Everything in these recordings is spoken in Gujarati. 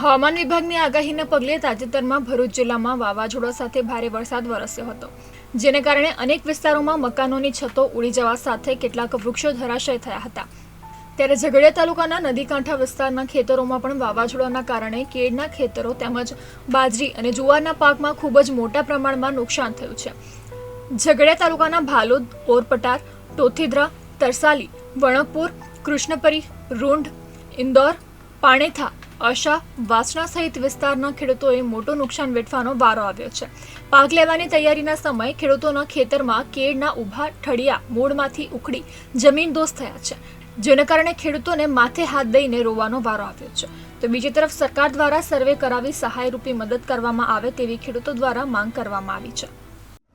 હવામાન વિભાગની આગાહીને પગલે તાજેતરમાં ભરૂચ જિલ્લામાં વાવાઝોડા સાથે ભારે વરસાદ વરસ્યો હતો, જેને કારણે અનેક વિસ્તારોમાં મકાનોની છતો ઉડી જવા સાથે કેટલાક વૃક્ષો ધરાશય થયા હતા. ત્યારે ઝઘડિયા તાલુકાના નદીકાંઠા વિસ્તારના ખેતરોમાં પણ વાવાઝોડાના કારણે કેળના ખેતરો તેમજ બાજરી અને જુવારના પાકમાં ખૂબ જ મોટા પ્રમાણમાં નુકસાન થયું છે. ઝઘડિયા તાલુકાના ભાલોદ ઓરપટાર ટોથીદ્રા, તરસાલી વણકપુર કૃષ્ણપરી, રૂંઢ, ઇન્દોર, પાણેથા અશા વાસણા સહિત વિસ્તારના ખેડૂતોએ મોટું નુકસાન વેઠવાનો વારો આવ્યો છે. પાક લેવાની તૈયારીના સમયે ખેડૂતોના ખેતરમાં કેળના ઊભા ઠળિયા મૂળમાંથી ઉખડી જમીન દોસ્ત થયા છે, જેને કારણે ખેડૂતોને માથે હાથ દઈને રોવાનો વારો આવ્યો છે. તો બીજી તરફ સરકાર દ્વારા સર્વે કરાવી સહાય રૂપી મદદ કરવામાં આવે તેવી ખેડૂતો દ્વારા માંગ કરવામાં આવી છે.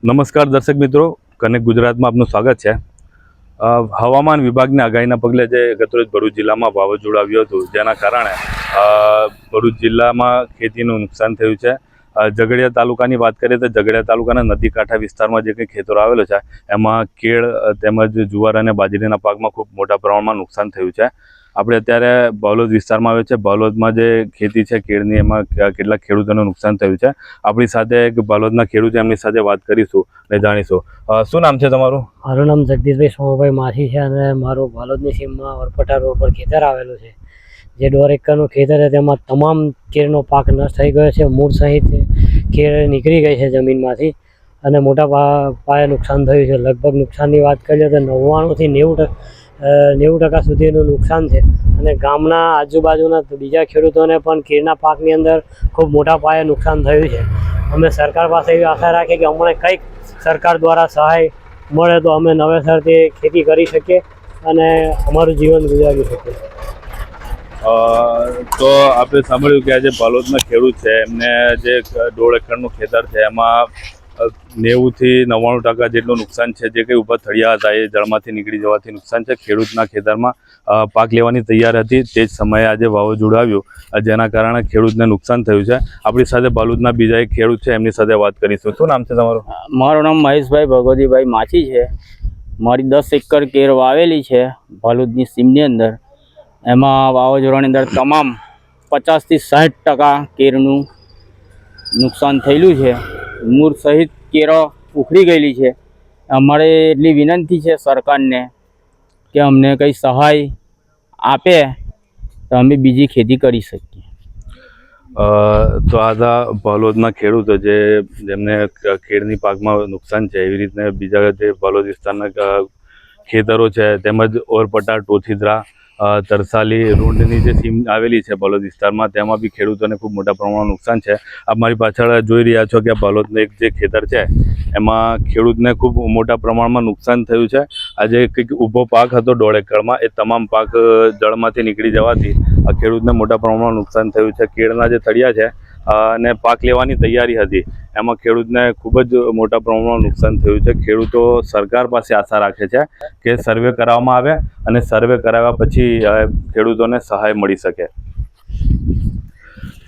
નમસ્કાર દર્શક મિત્રો કનેક્ટ ગુજરાતમાં આપનું સ્વાગત છે. હવામાન વિભાગની આગાહીના પગલે જે ગતરોજ ભરૂચ જિલ્લામાં વાવાઝોડું આવ્યું હતું, જેના કારણે ભરૂચ જિલ્લામાં ખેતીનું નુકસાન થયું છે. ઝઘડિયા તાલુકાની વાત કરીએ તો ઝઘડિયા તાલુકાના નદી કાંઠા વિસ્તારમાં જે કંઈ ખેતરો આવેલો છે, એમાં કેળ તેમજ જુવાર અને બાજરીના પાકમાં ખૂબ મોટા પ્રમાણમાં નુકસાન થયું છે. આપણે અત્યારે બાલોદ વિસ્તારમાં આવે છે બાલોદમાં જે ખેતી છે કેળની, એમાં કેટલાક ખેડૂતોનું નુકસાન થયું છે. આપણી સાથે એક બાલોદના ખેડૂત એમની સાથે વાત કરીશું અને જાણીશું. શું નામ છે તમારું? મારું નામ જગદીશભાઈ સોમાભાઈ માછી છે અને મારું બાલોદની સીમમાં વરપટા રોડ પર ખેતર આવેલું છે. જે દોઢ એકરનું ખેતર છે, તેમાં તમામ કેળનો પાક નષ્ટ થઈ ગયો છે. મૂળ સહિત કેળ નીકળી ગઈ છે જમીનમાંથી અને મોટા પાયે નુકસાન થયું છે. લગભગ નુકસાનની વાત કરીએ તો નવ્વાણુંથી નેવું નેવું ટકા સુધીનું નુકસાન છે. અને ગામના આજુબાજુના બીજા ખેડૂતોને પણ કેરના પાકની અંદર ખૂબ મોટા પાયે નુકસાન થયું છે. અમે સરકાર પાસે એવી આશા રાખીએ કે અમને કંઈક સરકાર દ્વારા સહાય મળે તો અમે નવેસરથી ખેતી કરી શકીએ અને અમારું જીવન ગુજારી શકીએ. તો આપણે સાંભળ્યું કે આજે બાલોદના ખેડૂત છે. એમને જે દોઢ એકરનું ખેતર છે, એમાં નેવુંથી નવ્વાણું ટકા જેટલું નુકસાન છે. જે કંઈ ઊભા થળિયા હતા, એ જળમાંથી નીકળી જવાથી નુકસાન છે. ખેડૂતના ખેતરમાં પાક લેવાની તૈયાર હતી. તે જ સમયે આજે વાવાઝોડું આવ્યું. જેના કારણે ખેડૂતને નુકસાન થયું છે. આપણી સાથે બાલુદના બીજા એક ખેડૂત છે, એમની સાથે વાત કરીશું. શું નામ છે તમારું? મારું નામ મહેશભાઈ ભગવતીભાઈ માછી છે. મારી દસ એકર કેર વાવેલી છે, ભાલુદની સીમની અંદર. એમાં વાવાઝોડાની અંદર તમામ પચાસથી સાઠ ટકા કેરનું નુકસાન થયેલું છે. મૂળ સહિત કેરો ઉખડી ગયેલી છે. અમારે એટલી વિનંતી છે સરકારને કે અમને કંઈ સહાય આપે તો અમે બીજી ખેતી કરી શકીએ. તો આધા હતા બાલોદના ખેડૂતો જે જેમને કેળની પાકમાં નુકસાન છે, એવી રીતના બીજા જે બાલોદ વિસ્તારના ખેતરો છે, તેમજ ઓરપટા, ટોથીદ્રા તરસાલી રૂંઢની જે સીમ આવેલી છે બલોદ વિસ્તારમાં, તેમાં બી ખેડૂતોને ખૂબ મોટા પ્રમાણમાં નુકસાન છે. આપ મારી પાછળ જોઈ રહ્યા છો કે આ બાલોદનું એક જે ખેતર છે, એમાં ખેડૂતને ખૂબ મોટા પ્રમાણમાં નુકસાન થયું છે. આજે કંઈક ઊભો પાક હતો દોઢ એકરમાં એ તમામ પાક જળમાંથી નીકળી જવાથી આ ખેડૂતને મોટા પ્રમાણમાં નુકસાન થયું છે. કેળના જે તળિયા છે અને પાક લેવાની તૈયારી હતી. એમાં ખેડૂતને ખૂબ જ મોટા પ્રમાણમાં નુકસાન થયું છે. ખેડૂતો સરકાર પાસે આશા રાખે છે કે સર્વે કરાવવામાં આવે અને સર્વે કરાવ્યા પછી ખેડૂતોને સહાય મળી શકે.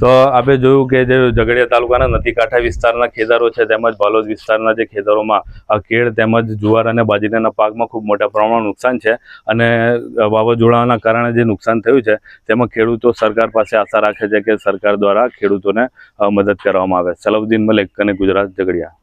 તો આપણે જોયું કે જે ઝઘડિયા તાલુકાના નદીકાંઠા વિસ્તારના ખેતરો છે, તેમજ બાલોદ વિસ્તારના જે ખેતરોમાં આ કેળ તેમજ જુવાર અને બાજરીના પાકમાં ખૂબ મોટા પ્રમાણમાં નુકસાન છે અને વાવાઝોડાના કારણે જે નુકસાન થયું છે, તેમાં ખેડૂતો સરકાર પાસે આશા રાખે છે કે સરકાર દ્વારા ખેડૂતોને મદદ કરવામાં આવે. સલાઉદ્દીન મલિક અને ગુજરાત ઝઘડિયા.